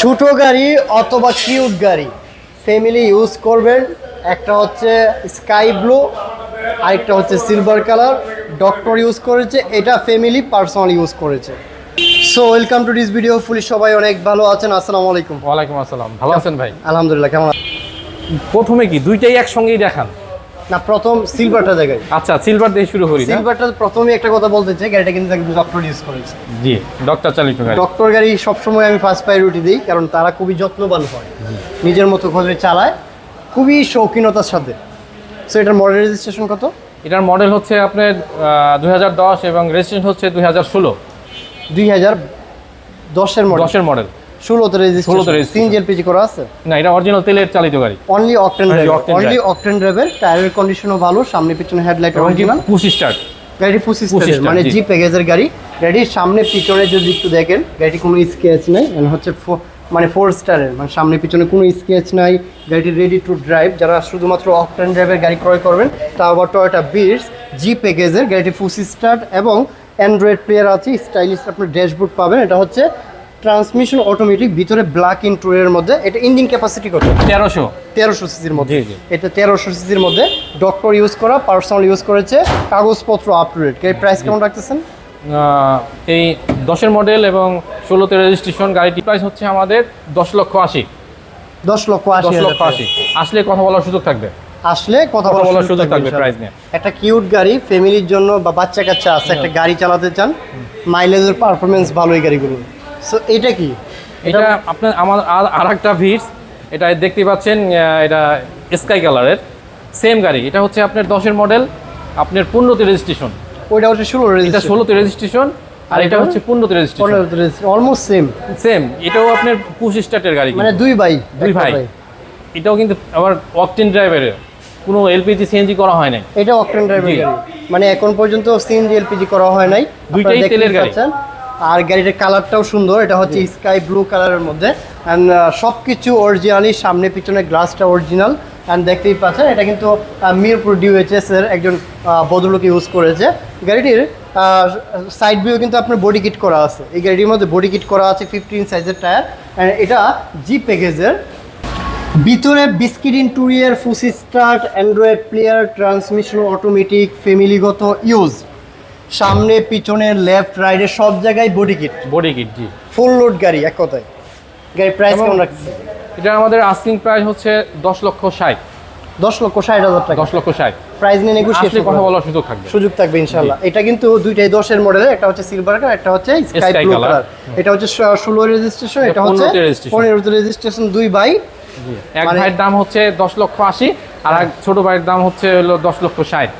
ছোট গাড়ি অথবা কিউট গাড়ি। ফ্যামিলি ইউজ করবেন। একটা হচ্ছে স্কাই ব্লু আরেকটা হচ্ছে সিলভার কালার ডক্টর ইউজ করেছে এটা ফ্যামিলি পার্সোনাল ইউজ করেছে। So welcome to this video fully সবাই অনেক ভালো আছেন। আসসালামু আলাইকুম। ওয়ালাইকুম আসসালাম। ভালো আছেন ভাই? আলহামদুলিল্লাহ কেমন আছেন? প্রথমে কি দুইটাই একসঙ্গেই দেখান? না প্রথম সিলভারটা জায়গায় আচ্ছা সিলভার দিয়ে শুরু করি সিলভারটা প্রথমে একটা কথা বলতে চাই গাড়িটা কিন্তু ডক্টর ইউজ করেছে। জি ডক্টর চালিত গাড়ি। ডক্টর গাড়ি সবসময় আমি ফার্স্ট প্রায়োরিটি দিই কারণ তারা খুবই যত্নবান হয়। নিজের মতো করে চালায় খুবই শৌখিনতার সাথে। সো এটার মডেল রেজিস্ট্রেশন কত? এটার মডেল হচ্ছে আপনার দুই হাজার দশ এবং রেজিস্ট্রেশন হচ্ছে দুই হাজার ষোলো। দুই হাজার দশের মডেল দশের মডেল ষোলোতে 16 রেজিস্ট্রেশন registration। সিএনজি এলপিজি করা আছে? না এটা অরিজিনাল তেলের চালিত গাড়ি। Only octane driver only. Octane driver টায়ারের কন্ডিশনও ভালো সামনে পিছনে হেডলাইট অরিজিনাল পুশ স্টার্ট গাড়ি পঁচিশ পঁচিশ সিটের, মানে জি। প্যাকেজের গাড়ি। গাড়ির সামনে পিছনে যদি একটু দেখেন গাড়িটি কোনো স্কেচ নেই মানে হচ্ছে মানে ফোর স্টারের মানে সামনে পিছনে কোনো স্কেচ নাই। গাড়িটি রেডি টু ড্রাইভ যারা শুধুমাত্র অকটেন ড্রাইভের গাড়ি ক্রয় করবেন তা আবার টয়োটা বিটস জি প্যাকেজের গাড়িটি ফুল স্টার্ট এবং অ্যান্ড্রয়েড প্লেয়ার আছে স্টাইলিশ আপনার ড্যাশবোর্ড পাবেন। এটা হচ্ছে ট্রান্সমিশন অটোমেটিক ভিতরে ব্ল্যাক ইন্টুরের মধ্যে এটা ইঞ্জিন ক্যাপাসিটি কত? তেরোশো। তেরোশো সিসির মধ্যে। এটা তেরোশো সিসির মধ্যে ডক্টর ইউজ করা পার্সোনাল ইউজ করেছে কাগজপত্র আপ টু ডেট প্রাইস কেমন রাখতেছেন? এই দশের মডেল এবং ষোলোতে রেজিস্ট্রেশন গাড়িটি প্রাইস হচ্ছে আমাদের দশ লক্ষ আশি। দশ লক্ষ আশি লক্ষ। আশি। আসলে কথা বলার সুযোগ থাকবে। আসলে কথা বলার সুযোগ থাকবে। প্রাইস নিয়ে। একটা কিউট গাড়ি ফ্যামিলির জন্য বা বাচ্চা কাচ্চা আছে একটা গাড়ি চালাতে চান মাইলেজের পারফরমেন্স ভালো এই গাড়িগুলো সো এটা কি? এটা আপনার আমার আর আর একটা ভিড়স এটা দেখতে পাচ্ছেন এটা স্কাই কালারের সেম গাড়ি। এটা হচ্ছে আপনার দশের মডেল আপনার পনেরোতে রেজিস্ট্রেশন ওইটা হচ্ছে ষোলো এটা ষোলোতে রেজিস্ট্রেশন আর এটা হচ্ছে পনেরোতে রেজিস্ট্রেশন অলমোস্ট সেম সেম এটাও আপনার পুশ স্টার্টের গাড়ি মানে দুই ভাই দুই ভাই। এটাও কিন্তু আবার অকটেন ড্রাইভারের কোনো এলপিজি সিএনজি করা হয় নাই। এটা অকটেন ড্রাইভার জি। গাড়ি। মানে এখন পর্যন্ত সিএনজি এলপিজি করা হয় নাই। দুইটাই তেলের গাড়ি। আর গাড়িটার কালারটাও সুন্দর। এটা হচ্ছে স্কাই ব্লু কালারের মধ্যে। অ্যান্ড সব কিছু অরিজিনালি সামনে পিছনে গ্লাসটা অরিজিনাল অ্যান্ড দেখতেই পাচ্ছেন এটা কিন্তু মিরপুর ডিউএইচএস এর একজন ভদ্রলোক ইউজ করেছে। গাড়িটির সাইড ভিউ কিন্তু আপনার বডি কিট করা আছে। এই গাড়িটির মধ্যে বডি কিট করা আছে ফিফটিন সাইজের টায়ার অ্যান্ড এটা জি প্যাকেজের ভিতরে biscuit interior push start android player transmission automatic ফ্যামিলিগত use সামনে পিছনে লেফট রাইটে সব জায়গায় বডি কিট বডি কিট জি। ফুল লোড গাড়ি এক কথায়। গাড়ির প্রাইস কেমন রাখছে এটা আমাদের আস্কিং প্রাইস হচ্ছে দশ লক্ষ ষাট। দশ লক্ষ ষাট হাজার টাকা। দশ লক্ষ ষাট। প্রাইস নিয়ে নেগোসিয়েশন কথা বলার সুযোগ থাকবে। সুযোগ থাকবে ইনশাল্লাহ এটা কিন্তু দুইটাই দশের মডেল একটা হচ্ছে সিলভার কালার একটা হচ্ছে স্কাই ব্লু কালার এটা হচ্ছে ষোলো রেজিস্ট্রেশন এটা হচ্ছে 15 registration। রেজিস্ট্রেশন দুই বাই এক মানে- ভাইয়ের দাম হচ্ছে দশ লক্ষ আশি আর এক ছোট ভাইয়ের দাম হচ্ছে হলো দশ লক্ষ ষাট।